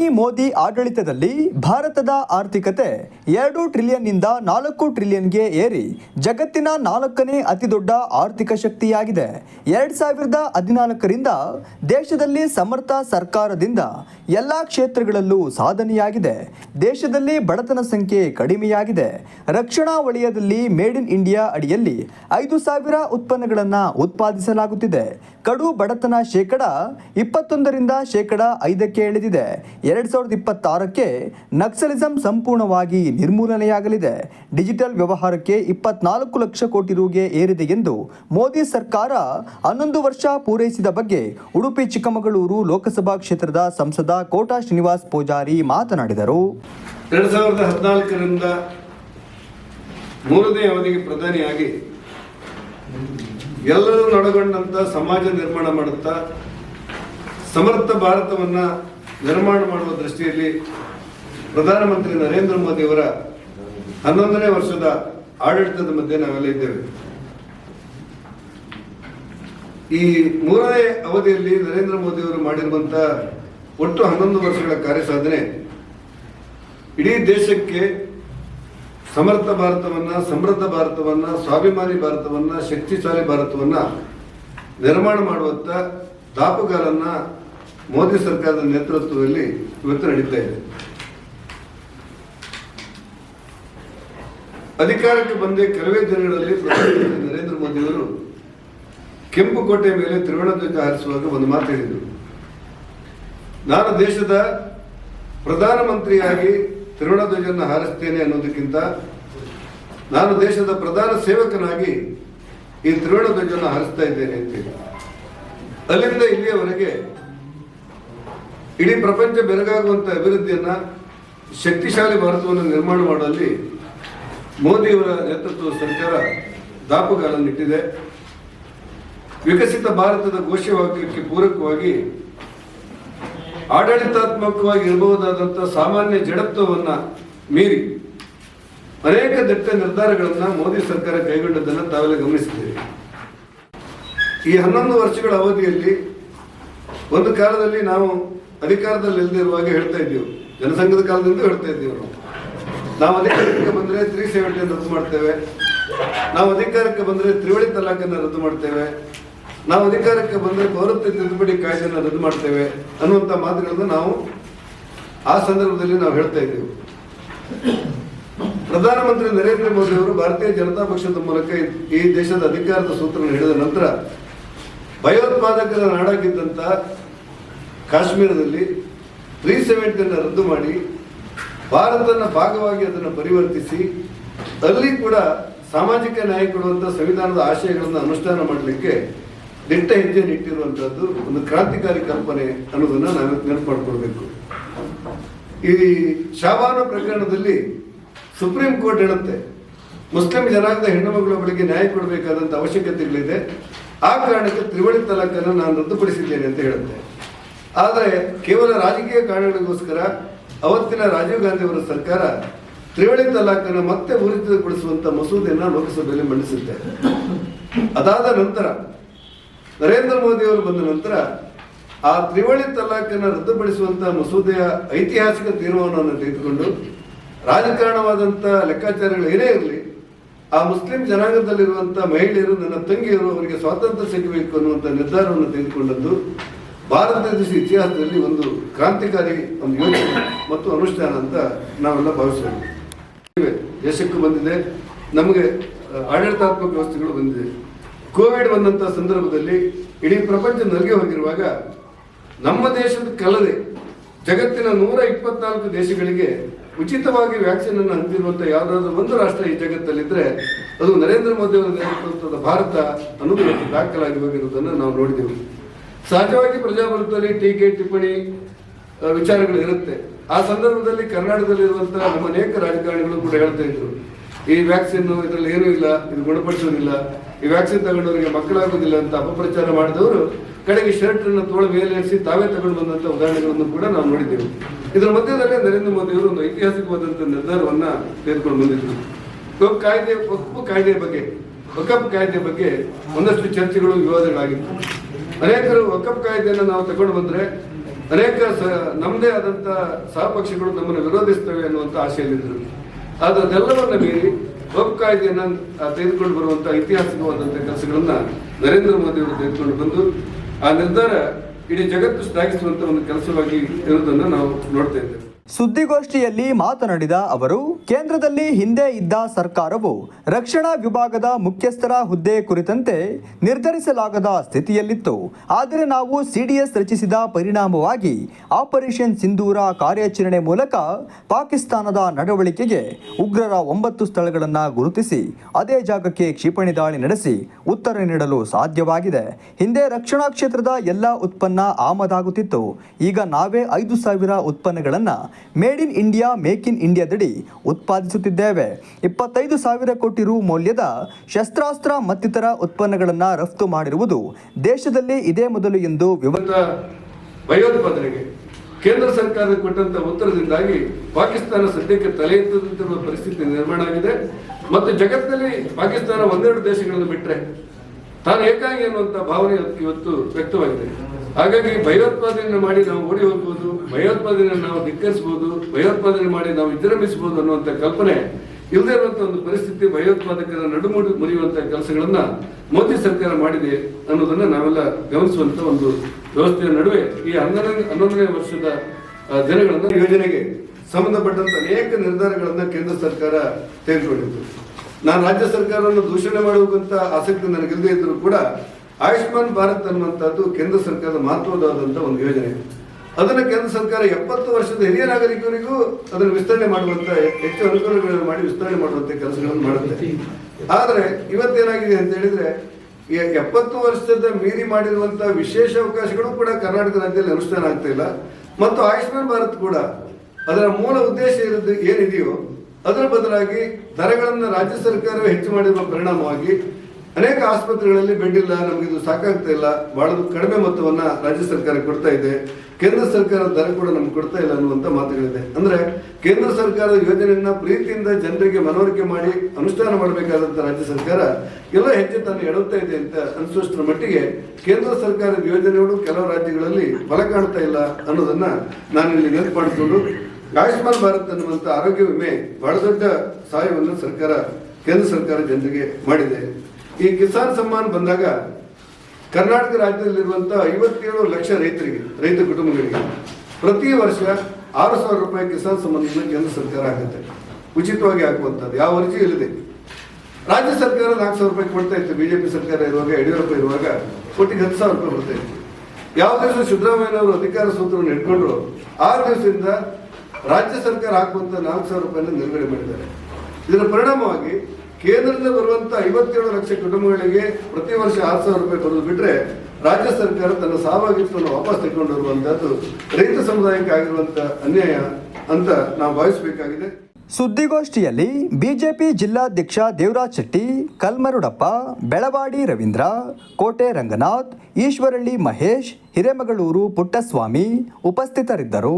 ಪ್ರಧಾನಿ ಮೋದಿ ಆಡಳಿತದಲ್ಲಿ ಭಾರತದ ಆರ್ಥಿಕತೆ ಎರಡು ಟ್ರಿಲಿಯನ್ನಿಂದ ನಾಲ್ಕು ಟ್ರಿಲಿಯನ್ಗೆ ಏರಿ ಜಗತ್ತಿನ ನಾಲ್ಕನೇ ಅತಿದೊಡ್ಡ ಆರ್ಥಿಕ ಶಕ್ತಿಯಾಗಿದೆ. ಎರಡು ಸಾವಿರದ ಹದಿನಾಲ್ಕರಿಂದ ದೇಶದಲ್ಲಿ ಸಮರ್ಥ ಸರ್ಕಾರದಿಂದ ಎಲ್ಲ ಕ್ಷೇತ್ರಗಳಲ್ಲೂ ಸಾಧನೆಯಾಗಿದೆ. ದೇಶದಲ್ಲಿ ಬಡತನ ಸಂಖ್ಯೆ ಕಡಿಮೆಯಾಗಿದೆ. ರಕ್ಷಣಾ ವಲಯದಲ್ಲಿ ಮೇಡ್ ಇನ್ ಇಂಡಿಯಾ ಅಡಿಯಲ್ಲಿ ಐದು ಸಾವಿರ ಉತ್ಪನ್ನಗಳನ್ನು ಉತ್ಪಾದಿಸಲಾಗುತ್ತಿದೆ. ಕಡು ಬಡತನ ಶೇಕಡ ಇಪ್ಪತ್ತೊಂದರಿಂದ ಶೇಕಡ ಐದಕ್ಕೆ ಇಳಿದಿದೆ. ಎರಡ್ ಸಾವಿರದ ಇಪ್ಪತ್ತಾರಕ್ಕೆ ನಕ್ಸಲಿಸಂ ಸಂಪೂರ್ಣವಾಗಿ ನಿರ್ಮೂಲನೆಯಾಗಲಿದೆ. ಡಿಜಿಟಲ್ ವ್ಯವಹಾರಕ್ಕೆ ಇಪ್ಪತ್ನಾಲ್ಕು ಲಕ್ಷ ಕೋಟಿ ರೂಗೆ ಏರಿದೆ ಎಂದು ಮೋದಿ ಸರ್ಕಾರ ಹನ್ನೊಂದು ವರ್ಷ ಪೂರೈಸಿದ ಬಗ್ಗೆ ಉಡುಪಿ, ಚಿಕ್ಕಮಗಳೂರು ಲೋಕಸಭಾ ಕ್ಷೇತ್ರದ ಸಂಸದ ಕೋಟಾ ಶ್ರೀನಿವಾಸ್ ಪೂಜಾರಿ ಮಾತನಾಡಿದರು. ಎರಡು ಸಾವಿರದ ಮೂರನೇ ಅವಧಿಗೆ ಪ್ರಧಾನಿಯಾಗಿ ಎಲ್ಲರೂ ನಡಗೊಂಡಂತ ಸಮಾಜ ನಿರ್ಮಾಣ ಮಾಡುತ್ತಾ ಸಮರ್ಥ ಭಾರತವನ್ನ ನಿರ್ಮಾಣ ಮಾಡುವ ದೃಷ್ಟಿಯಲ್ಲಿ ಪ್ರಧಾನಮಂತ್ರಿ ನರೇಂದ್ರ ಮೋದಿ ಅವರ ಹನ್ನೊಂದನೇ ವರ್ಷದ ಆಡಳಿತದ ಮಧ್ಯೆ ನಾವೆಲ್ಲ ಇದ್ದೇವೆ. ಈ ಮೂರನೇ ಅವಧಿಯಲ್ಲಿ ನರೇಂದ್ರ ಮೋದಿ ಅವರು ಮಾಡಿರುವಂತಹ ಒಟ್ಟು ಹನ್ನೊಂದು ವರ್ಷಗಳ ಕಾರ್ಯಸಾಧನೆ ಇಡೀ ದೇಶಕ್ಕೆ ಸಮರ್ಥ ಭಾರತವನ್ನ, ಸಮೃದ್ಧ ಭಾರತವನ್ನ, ಸ್ವಾಭಿಮಾನಿ ಭಾರತವನ್ನ, ಶಕ್ತಿಶಾಲಿ ಭಾರತವನ್ನ ನಿರ್ಮಾಣ ಮಾಡುವತ್ತ ದಾಪುಗಾಲನ್ನ ಮೋದಿ ಸರ್ಕಾರದ ನೇತೃತ್ವದಲ್ಲಿ ಇವತ್ತು ನಡೀತಾ ಇದೆ. ಅಧಿಕಾರಕ್ಕೆ ಬಂದ ಕೆಲವೇ ದಿನಗಳಲ್ಲಿ ಪ್ರಧಾನಮಂತ್ರಿ ನರೇಂದ್ರ ಮೋದಿ ಅವರು ಕೆಂಪು ಕೋಟೆ ಮೇಲೆ ತ್ರಿವರ್ಣ ಧ್ವಜ ಹಾರಿಸುವಾಗ ಒಂದು ಮಾತು ಹೇಳಿದರು. ನಾನು ದೇಶದ ಪ್ರಧಾನಮಂತ್ರಿಯಾಗಿ ತ್ರಿವರ್ಣ ಧ್ವಜವನ್ನು ಹಾರಿಸ್ತೇನೆ ಅನ್ನೋದಕ್ಕಿಂತ ನಾನು ದೇಶದ ಪ್ರಧಾನ ಸೇವಕನಾಗಿ ಈ ತ್ರಿವರ್ಣ ಧ್ವಜವನ್ನು ಹಾರಿಸ್ತಾ ಇದ್ದೇನೆ ಅಂತೇಳಿ. ಅಲ್ಲಿಂದ ಇಲ್ಲಿಯವರೆಗೆ ಇಡೀ ಪ್ರಪಂಚ ಬೆರಗಾಗುವಂತ ಅಭಿವೃದ್ಧಿಯನ್ನ ಶಕ್ತಿಶಾಲಿ ಭಾರತವನ್ನು ನಿರ್ಮಾಣ ಮಾಡುವಲ್ಲಿ ಮೋದಿಯವರ ನೇತೃತ್ವದ ಸರ್ಕಾರ ದಾಪುಗಾಲನ್ನಿಟ್ಟಿದೆ. ವಿಕಸಿತ ಭಾರತದ ಘೋಷವಾಕ್ಯಕ್ಕೆ ಪೂರಕವಾಗಿ, ಆಡಳಿತಾತ್ಮಕವಾಗಿ ಇರಬಹುದಾದಂತಹ ಸಾಮಾನ್ಯ ಜಡತ್ವವನ್ನ ಮೀರಿ ಅನೇಕ ದಿಟ್ಟ ನಿರ್ಧಾರಗಳನ್ನ ಮೋದಿ ಸರ್ಕಾರ ಕೈಗೊಂಡದ್ದನ್ನು ತಾವೆಲ್ಲ ಗಮನಿಸಿದ್ದೇವೆ ಈ ಹನ್ನೊಂದು ವರ್ಷಗಳ ಅವಧಿಯಲ್ಲಿ ಒಂದು ಕಾಲದಲ್ಲಿ ನಾವು ಅಧಿಕಾರದಲ್ಲಿ ಇಲ್ಲದಿರುವಾಗ ಹೇಳ್ತಾ ಇದ್ದೀವಿ. ಜನಸಂಘದ ಕಾಲದಿಂದ ಹೇಳ್ತಾ ಇದ್ದೀವಿ ನಾವು. ನಾವು ಅಧಿಕಾರಕ್ಕೆ ಬಂದ್ರೆ ತ್ರೀ ಸೆವೆಂಟಿ ರದ್ದು ಮಾಡ್ತೇವೆ. ನಾವು ಅಧಿಕಾರಕ್ಕೆ ಬಂದ್ರೆ ತ್ರಿವಳಿ ತಲಾಖನ್ನು ರದ್ದು ಮಾಡ್ತೇವೆ. ನಾವು ಅಧಿಕಾರಕ್ಕೆ ಬಂದ್ರೆ ಪೌರತ್ವ ತಿದ್ದುಪಡಿ ಕಾಯ್ದೆಯನ್ನು ರದ್ದು ಮಾಡ್ತೇವೆ ಅನ್ನುವಂಥ ಮಾತುಗಳನ್ನು ನಾವು ಆ ಸಂದರ್ಭದಲ್ಲಿ ನಾವು ಹೇಳ್ತಾ ಇದ್ದೇವೆ. ಪ್ರಧಾನಮಂತ್ರಿ ನರೇಂದ್ರ ಮೋದಿ ಅವರು ಭಾರತೀಯ ಜನತಾ ಪಕ್ಷದ ಮೂಲಕ ಈ- ದೇಶದ ಅಧಿಕಾರದ ಸೂತ್ರವನ್ನು ಹಿಡಿದ ನಂತರ ಭಯೋತ್ಪಾದಕರ ನಾಡಾಗಿದ್ದಂತ ಕಾಶ್ಮೀರದಲ್ಲಿ ತ್ರೀ ಸೆವೆಂಟಿಯನ್ನು ರದ್ದು ಮಾಡಿ ಭಾರತನ ಭಾಗವಾಗಿ ಅದನ್ನು ಪರಿವರ್ತಿಸಿ, ಅಲ್ಲಿ ಕೂಡ ಸಾಮಾಜಿಕ ನ್ಯಾಯ ಕೊಡುವಂಥ ಸಂವಿಧಾನದ ಆಶಯಗಳನ್ನು ಅನುಷ್ಠಾನ ಮಾಡಲಿಕ್ಕೆ ದಿಟ್ಟ ಹೆಜ್ಜೆ ನಿಟ್ಟಿರುವಂಥದ್ದು ಒಂದು ಕ್ರಾಂತಿಕಾರಿ ಕಲ್ಪನೆ ಅನ್ನೋದನ್ನು ನಾವು ನೆನಪು ಮಾಡಿಕೊಳ್ಬೇಕು. ಈ ಶಾಬಾನ ಪ್ರಕರಣದಲ್ಲಿ ಸುಪ್ರೀಂ ಕೋರ್ಟ್ ಹೇಳುತ್ತೆ, ಮುಸ್ಲಿಂ ಜನಾಂಗದ ಹೆಣ್ಣು ಬಳಿಗೆ ನ್ಯಾಯ ಕೊಡಬೇಕಾದಂಥ ಅವಶ್ಯಕತೆಗಳಿದೆ, ಆ ಕಾರಣಕ್ಕೆ ತ್ರಿವಳಿ ತಲಾಖನ್ನು ನಾನು ರದ್ದುಪಡಿಸಿದ್ದೇನೆ ಅಂತ ಹೇಳುತ್ತೆ. ಆದರೆ ಕೇವಲ ರಾಜಕೀಯ ಕಾರಣಗಳಿಗೋಸ್ಕರ ಅವತ್ತಿನ ರಾಜೀವ್ ಗಾಂಧಿ ಅವರ ಸರ್ಕಾರ ತ್ರಿವಳಿ ತಲಾಖನ್ನು ಮತ್ತೆ ಊರ್ಜಿತಗೊಳಿಸುವಂತ ಮಸೂದೆಯನ್ನು ಲೋಕಸಭೆಯಲ್ಲಿ ಮಂಡಿಸುತ್ತೆ. ಅದಾದ ನಂತರ ನರೇಂದ್ರ ಮೋದಿ ಅವರು ಬಂದ ನಂತರ ಆ ತ್ರಿವಳಿ ತಲಾಖನ್ನು ರದ್ದುಪಡಿಸುವಂತಹ ಮಸೂದೆಯ ಐತಿಹಾಸಿಕ ತೀರ್ಮಾನವನ್ನು ತೆಗೆದುಕೊಂಡು ರಾಜಕಾರಣವಾದಂಥ ಲೆಕ್ಕಾಚಾರಗಳು ಏನೇ ಇರಲಿ, ಆ ಮುಸ್ಲಿಂ ಜನಾಂಗದಲ್ಲಿರುವಂಥ ಮಹಿಳೆಯರು, ನನ್ನ ತಂಗಿಯರು ಅವರಿಗೆ ಸ್ವಾತಂತ್ರ್ಯ ಸಿಗಬೇಕು ಅನ್ನುವಂಥ ನಿರ್ಧಾರವನ್ನು ತೆಗೆದುಕೊಂಡದ್ದು ಭಾರತ ದೇಶ ಇತಿಹಾಸದಲ್ಲಿ ಒಂದು ಕ್ರಾಂತಿಕಾರಿ ಒಂದು ಯೋಜನೆ ಮತ್ತು ಅನುಷ್ಠಾನ ಅಂತ ನಾವೆಲ್ಲ ಭಾವಿಸ್ತೇವೆ. ದೇಶಕ್ಕೂ ಬಂದಿದೆ. ನಮಗೆ ಆಡಳಿತಾತ್ಮಕ ವ್ಯವಸ್ಥೆಗಳು ಬಂದಿದೆ. ಕೋವಿಡ್ ಬಂದಂತ ಸಂದರ್ಭದಲ್ಲಿ ಇಡೀ ಪ್ರಪಂಚ ನಲಗಿ ಹೋಗಿರುವಾಗ ನಮ್ಮ ದೇಶದ ಕಲ್ಲದೆ ಜಗತ್ತಿನ ನೂರ ಇಪ್ಪತ್ನಾಲ್ಕು ದೇಶಗಳಿಗೆ ಉಚಿತವಾಗಿ ವ್ಯಾಕ್ಸಿನ್ ಅನ್ನು ಹಂಚಿರುವಂತಹ ಯಾವುದಾದ್ರೂ ಒಂದು ರಾಷ್ಟ್ರ ಈ ಜಗತ್ತಲ್ಲಿದ್ದರೆ ಅದು ನರೇಂದ್ರ ಮೋದಿ ಅವರ ನೇತೃತ್ವದ ಭಾರತ ಅನ್ನೋದು ದಾಖಲಾಗಿ ಹೋಗಿರುವುದನ್ನು ನಾವು ನೋಡಿದೆವು. ಸಹಜವಾಗಿ ಪ್ರಜಾಪ್ರಭುತ್ವದಲ್ಲಿ ಟೀಕೆ, ಟಿಪ್ಪಣಿ ವಿಚಾರಗಳು ಇರುತ್ತೆ. ಆ ಸಂದರ್ಭದಲ್ಲಿ ಕರ್ನಾಟಕದಲ್ಲಿರುವಂತಹ ನಮ್ಮ ಅನೇಕ ರಾಜಕಾರಣಿಗಳು ಕೂಡ ಹೇಳ್ತಾ ಇದ್ರು, ಈ ವ್ಯಾಕ್ಸಿನ್ ಇದರಲ್ಲಿ ಏನೂ ಇಲ್ಲ, ಇದು ಗುಣಪಡಿಸೋದಿಲ್ಲ, ಈ ವ್ಯಾಕ್ಸಿನ್ ತಗೊಂಡವರಿಗೆ ಮಕ್ಕಳಾಗೋದಿಲ್ಲ ಅಂತ ಅಪಪ್ರಚಾರ ಮಾಡಿದವರು ಕಡೆಗೆ ಶರ್ಟ್ ಅನ್ನು ತೋಳ ಮೇಲೇರಿಸಿ ತಾವೇ ತಗೊಂಡು ಬಂದಂತ ಉದಾಹರಣೆಗಳನ್ನು ಕೂಡ ನಾವು ನೋಡಿದ್ದೇವೆ. ಇದರ ಮಧ್ಯದಲ್ಲಿ ನರೇಂದ್ರ ಮೋದಿ ಅವರು ಒಂದು ಐತಿಹಾಸಿಕವಾದಂತಹ ನಿರ್ಧಾರವನ್ನ ತೆಗೆದುಕೊಂಡು ಬಂದಿದ್ರು. ಕಾಯ್ದೆ ಕಪ್ಪು ಕಾಯ್ದೆ ಬಗ್ಗೆ ವಕಫ್ ಕಾಯ್ದೆ ಬಗ್ಗೆ ಒಂದಷ್ಟು ಚರ್ಚೆಗಳು, ವಿವಾದಗಳಾಗಿತ್ತು. ಅನೇಕರು ವಕಪ್ ಕಾಯ್ದೆಯನ್ನು ನಾವು ತಗೊಂಡು ಬಂದ್ರೆ ಅನೇಕ ನಮ್ಮದೇ ಆದಂಥ ಸಹಪಕ್ಷಗಳು ನಮ್ಮನ್ನು ವಿರೋಧಿಸ್ತವೆ ಅನ್ನುವಂಥ ಆಶೆಯಲ್ಲಿದ್ದರು ಆದರೆ ಅದೆಲ್ಲವನ್ನ ಮೀರಿ ವಕ್ ಕಾಯ್ದೆಯನ್ನು ತೆಗೆದುಕೊಂಡು ಬರುವಂಥ ಐತಿಹಾಸಿಕವಾದಂಥ ಕೆಲಸಗಳನ್ನ ನರೇಂದ್ರ ಮೋದಿ ಅವರು ತೆಗೆದುಕೊಂಡು ಬಂದು, ಆ ನಿರ್ಧಾರ ಇಡೀ ಜಗತ್ತು ಶ್ಲಾಘಿಸುವಂಥ ಒಂದು ಕೆಲಸವಾಗಿ ಇರುವುದನ್ನು ನಾವು ನೋಡ್ತಾ ಇದ್ದೇವೆ. ಸುದ್ದಿಗೋಷ್ಠಿಯಲ್ಲಿ ಮಾತನಾಡಿದ ಅವರು, ಕೇಂದ್ರದಲ್ಲಿ ಹಿಂದೆ ಇದ್ದ ಸರ್ಕಾರವು ರಕ್ಷಣಾ ವಿಭಾಗದ ಮುಖ್ಯಸ್ಥರ ಹುದ್ದೆ ಕುರಿತಂತೆ ನಿರ್ಧರಿಸಲಾಗದ ಸ್ಥಿತಿಯಲ್ಲಿತ್ತು. ಆದರೆ ನಾವು ಸಿಡಿಎಸ್ ರಚಿಸಿದ ಪರಿಣಾಮವಾಗಿ ಆಪರೇಷನ್ ಸಿಂಧೂರ ಕಾರ್ಯಾಚರಣೆ ಮೂಲಕ ಪಾಕಿಸ್ತಾನದ ನಡವಳಿಕೆಗೆ ಉಗ್ರರ ಒಂಬತ್ತು ಸ್ಥಳಗಳನ್ನು ಗುರುತಿಸಿ, ಅದೇ ಜಾಗಕ್ಕೆ ಕ್ಷಿಪಣಿ ದಾಳಿ ನಡೆಸಿ ಉತ್ತರ ನೀಡಲು ಸಾಧ್ಯವಾಗಿದೆ. ಹಿಂದೆ ರಕ್ಷಣಾ ಕ್ಷೇತ್ರದ ಎಲ್ಲ ಉತ್ಪನ್ನ ಆಮದಾಗುತ್ತಿತ್ತು. ಈಗ ನಾವೇ ಐದು ಸಾವಿರ ಉತ್ಪನ್ನಗಳನ್ನು made in India, make in ಇಂಡಿಯಾದಡಿ ಉತ್ಪಾದಿಸುತ್ತಿದ್ದೇವೆ. ಇಪ್ಪತ್ತೈದು ಸಾವಿರ ಕೋಟಿ ರು ಮೌಲ್ಯದ ಶಸ್ತ್ರಾಸ್ತ್ರ ಮತ್ತಿತರ ಉತ್ಪನ್ನಗಳನ್ನು ರಫ್ತು ಮಾಡಿರುವುದು ದೇಶದಲ್ಲಿ ಇದೇ ಮೊದಲು ಎಂದು ಭಯೋತ್ಪಾದನೆಗೆ ಕೇಂದ್ರ ಸರ್ಕಾರ ಕೊಟ್ಟಂತ ಉತ್ತರದಿಂದಾಗಿ ಪಾಕಿಸ್ತಾನ ಸದ್ಯಕ್ಕೆ ತಲೆ ಎತ್ತದಂತಿರುವ ಪರಿಸ್ಥಿತಿ ನಿರ್ಮಾಣ ಆಗಿದೆ. ಮತ್ತು ಜಗತ್ತಿನಲ್ಲಿ ಪಾಕಿಸ್ತಾನ ಒಂದೆರಡು ದೇಶಗಳನ್ನು ಬಿಟ್ಟರೆ ತಾನು ಏಕಾಂಗಿ ಅನ್ನುವಂಥ ಭಾವನೆ ಇವತ್ತು- ವ್ಯಕ್ತವಾಗಿದೆ. ಹಾಗಾಗಿ ಭಯೋತ್ಪಾದನೆ ಮಾಡಿ ನಾವು ಓಡಿ ಹೋಗ್ಬೋದು ಭಯೋತ್ಪಾದನೆ ನಾವು ಧಿಕ್ಕರಿಸಬಹುದು ಭಯೋತ್ಪಾದನೆ ಮಾಡಿ ನಾವು ವಿಜೃಂಭಿಸಬಹುದು ಅನ್ನುವಂಥ ಕಲ್ಪನೆ ಇಲ್ಲದೆ ಇರುವಂತ ಒಂದು ಪರಿಸ್ಥಿತಿ ಭಯೋತ್ಪಾದಕರ ನಡುಮುಡಿ ಮುರಿಯುವಂತ ಕೆಲಸಗಳನ್ನ ಮೋದಿ ಸರ್ಕಾರ ಮಾಡಿದೆ ಅನ್ನೋದನ್ನ ನಾವೆಲ್ಲ ಗಮನಿಸುವಂತ ಒಂದು ವ್ಯವಸ್ಥೆಯ ನಡುವೆ ಈ ಹನ್ನೊಂದನೇ ಹನ್ನೊಂದನೇ ವರ್ಷದ ಜನಗಳನ್ನ ಯೋಜನೆಗೆ ಸಂಬಂಧಪಟ್ಟಂತ ಅನೇಕ ನಿರ್ಧಾರಗಳನ್ನ ಕೇಂದ್ರ ಸರ್ಕಾರ ತೆಗೆದುಕೊಂಡಿತ್ತು. ನಾನು ರಾಜ್ಯ ಸರ್ಕಾರವನ್ನು ದೂಷಣೆ ಮಾಡುವಂತ ಆಸಕ್ತಿ ನನಗಿಲ್ಲದೆ ಇದ್ದರೂ ಕೂಡ ಆಯುಷ್ಮಾನ್ ಭಾರತ್ ಅನ್ನುವಂಥದ್ದು ಕೇಂದ್ರ ಸರ್ಕಾರದ ಮಹತ್ವದಾದಂತಹ ಒಂದು ಯೋಜನೆ. ಅದನ್ನು ಕೇಂದ್ರ ಸರ್ಕಾರ ಎಪ್ಪತ್ತು ವರ್ಷದ ಹಿರಿಯ ನಾಗರಿಕರಿಗೂ ಅದನ್ನು ವಿಸ್ತರಣೆ ಮಾಡುವಂತ ಹೆಚ್ಚು ಅನುಕೂಲಗಳನ್ನು ಮಾಡಿ ವಿಸ್ತರಣೆ ಮಾಡುವಂತ ಕೆಲಸಗಳನ್ನು ಮಾಡುತ್ತೆ. ಆದರೆ ಇವತ್ತೇನಾಗಿದೆ ಅಂತ ಹೇಳಿದ್ರೆ ಎಪ್ಪತ್ತು ವರ್ಷದ ಮೀರಿ ಮಾಡಿರುವಂಥ ವಿಶೇಷ ಅವಕಾಶಗಳು ಕೂಡ ಕರ್ನಾಟಕ ರಾಜ್ಯದಲ್ಲಿ ಅನುಷ್ಠಾನ ಆಗ್ತಾ ಇಲ್ಲ. ಮತ್ತು ಆಯುಷ್ಮಾನ್ ಭಾರತ್ ಕೂಡ ಅದರ ಮೂಲ ಉದ್ದೇಶ ಇರೋದು ಏನಿದೆಯೋ ಅದರ ಬದಲಾಗಿ ದರಗಳನ್ನು ರಾಜ್ಯ ಸರ್ಕಾರ ಹೆಚ್ಚು ಮಾಡಿರುವ ಪರಿಣಾಮವಾಗಿ ಅನೇಕ ಆಸ್ಪತ್ರೆಗಳಲ್ಲಿ ಬೆಡ್ ಇಲ್ಲ, ನಮಗೆ ಇದು ಸಾಕಾಗ್ತಾ ಇಲ್ಲ ಬಹಳ ಕಡಿಮೆ ಮೊತ್ತವನ್ನು ರಾಜ್ಯ ಸರ್ಕಾರ ಕೊಡ್ತಾ ಇದೆ, ಕೇಂದ್ರ ಸರ್ಕಾರದ ದರ ಕೂಡ ನಮ್ಗೆ ಕೊಡ್ತಾ ಇಲ್ಲ ಅನ್ನುವಂಥ ಮಾತುಗಳಿದೆ. ಅಂದ್ರೆ ಕೇಂದ್ರ ಸರ್ಕಾರದ ಯೋಜನೆಯನ್ನ ಪ್ರೀತಿಯಿಂದ ಜನರಿಗೆ ಮನವರಿಕೆ ಮಾಡಿ ಅನುಷ್ಠಾನ ಮಾಡಬೇಕಾದಂಥ ರಾಜ್ಯ ಸರ್ಕಾರ ಎಲ್ಲ ಹೆಚ್ಚು ತಾನು ಎಡುತ್ತಾ ಇದೆ ಅಂತ ಅನಿಸುವಷ್ಟರ ಮಟ್ಟಿಗೆ ಕೇಂದ್ರ ಸರ್ಕಾರದ ಯೋಜನೆಗಳು ಕೆಲವು ರಾಜ್ಯಗಳಲ್ಲಿ ಫಲ ಕಾಣ್ತಾ ಇಲ್ಲ ಅನ್ನೋದನ್ನ ನಾನಿಲ್ಲಿ ನೆನಪು ಮಾಡಿಕೊಂಡು ಆಯುಷ್ಮಾನ್ ಭಾರತ್ ಅನ್ನುವಂಥ ಆರೋಗ್ಯ ವಿಮೆ ಬಹಳ ದೊಡ್ಡ ಸಹಾಯವನ್ನು ಸರ್ಕಾರ, ಕೇಂದ್ರ ಸರ್ಕಾರ ಜನರಿಗೆ ಮಾಡಿದೆ. ಈ ಕಿಸಾನ್ ಸಮ್ಮಾನ್ ಬಂದಾಗ ಕರ್ನಾಟಕ ರಾಜ್ಯದಲ್ಲಿರುವಂತಹ ಐವತ್ತೇಳು ಲಕ್ಷ ರೈತರಿಗೆ, ರೈತ ಕುಟುಂಬಗಳಿಗೆ ಪ್ರತಿ ವರ್ಷ ಆರು ಸಾವಿರ ರೂಪಾಯಿ ಕಿಸಾನ್ ಸಮ್ಮಾನ ಕೇಂದ್ರ ಸರ್ಕಾರ ಆಗುತ್ತೆ ಉಚಿತವಾಗಿ ಹಾಕುವಂಥದ್ದು, ಯಾವ ಅರ್ಜಿ ಇಲ್ಲದೆ. ರಾಜ್ಯ ಸರ್ಕಾರ ನಾಲ್ಕು ಸಾವಿರ ರೂಪಾಯಿ ಕೊಡ್ತಾ ಇತ್ತು, ಬಿಜೆಪಿ ಸರ್ಕಾರ ಇರುವಾಗ, ಯಡಿಯೂರಪ್ಪ ಇರುವಾಗ ಕೋಟಿಗೆ ಹತ್ತು ಸಾವಿರ ರೂಪಾಯಿ ಬರ್ತಾ ಇತ್ತು. ಯಾವ ದಿವಸ ಸಿದ್ದರಾಮಯ್ಯನವರು ಅಧಿಕಾರ ಸೂತ್ರವನ್ನು ಇಟ್ಕೊಂಡ್ರು ಆ ದಿವಸದಿಂದ ರಾಜ್ಯ ಸರ್ಕಾರ ಹಾಕುವಂತ ನಾಲ್ಕು ಸಾವಿರ ರೂಪಾಯಿನ ನಿಲುಗಡೆ ಮಾಡಿದ್ದಾರೆ. ಇದರ ಪರಿಣಾಮವಾಗಿ ಕೇಂದ್ರದಿಂದ ಬರುವಂತ ಐವತ್ತೇಳು ಲಕ್ಷ ಕುಟುಂಬಗಳಿಗೆ ಪ್ರತಿ ವರ್ಷ ಆರು ಸಾವಿರ ರೂಪಾಯಿ ಬರೋದು ಬಿಟ್ಟರೆ ರಾಜ್ಯ ಸರ್ಕಾರ ತನ್ನ ಸಹಭಾಗಿತ್ವವನ್ನು ವಾಪಸ್ ತೆಗೆದುಕೊಂಡು ಬರುವಂಥದ್ದು ರೈತ ಸಮುದಾಯಕ್ಕೆ ಆಗಿರುವಂತ ಅನ್ಯಾಯ ಅಂತ ನಾವು ಭಾವಿಸಬೇಕಾಗಿದೆ. ಸುದ್ದಿಗೋಷ್ಠಿಯಲ್ಲಿ ಬಿಜೆಪಿ ಜಿಲ್ಲಾಧ್ಯಕ್ಷ ದೇವರಾಜ್ ಶೆಟ್ಟಿ, ಕಲ್ಮರುಡಪ್ಪ, ಬೆಳವಾಡಿ ರವೀಂದ್ರ, ಕೋಟೆ ರಂಗನಾಥ್, ಈಶ್ವರಳ್ಳಿ ಮಹೇಶ್, ಹಿರೇಮಗಳೂರು ಪುಟ್ಟಸ್ವಾಮಿ ಉಪಸ್ಥಿತರಿದ್ದರು.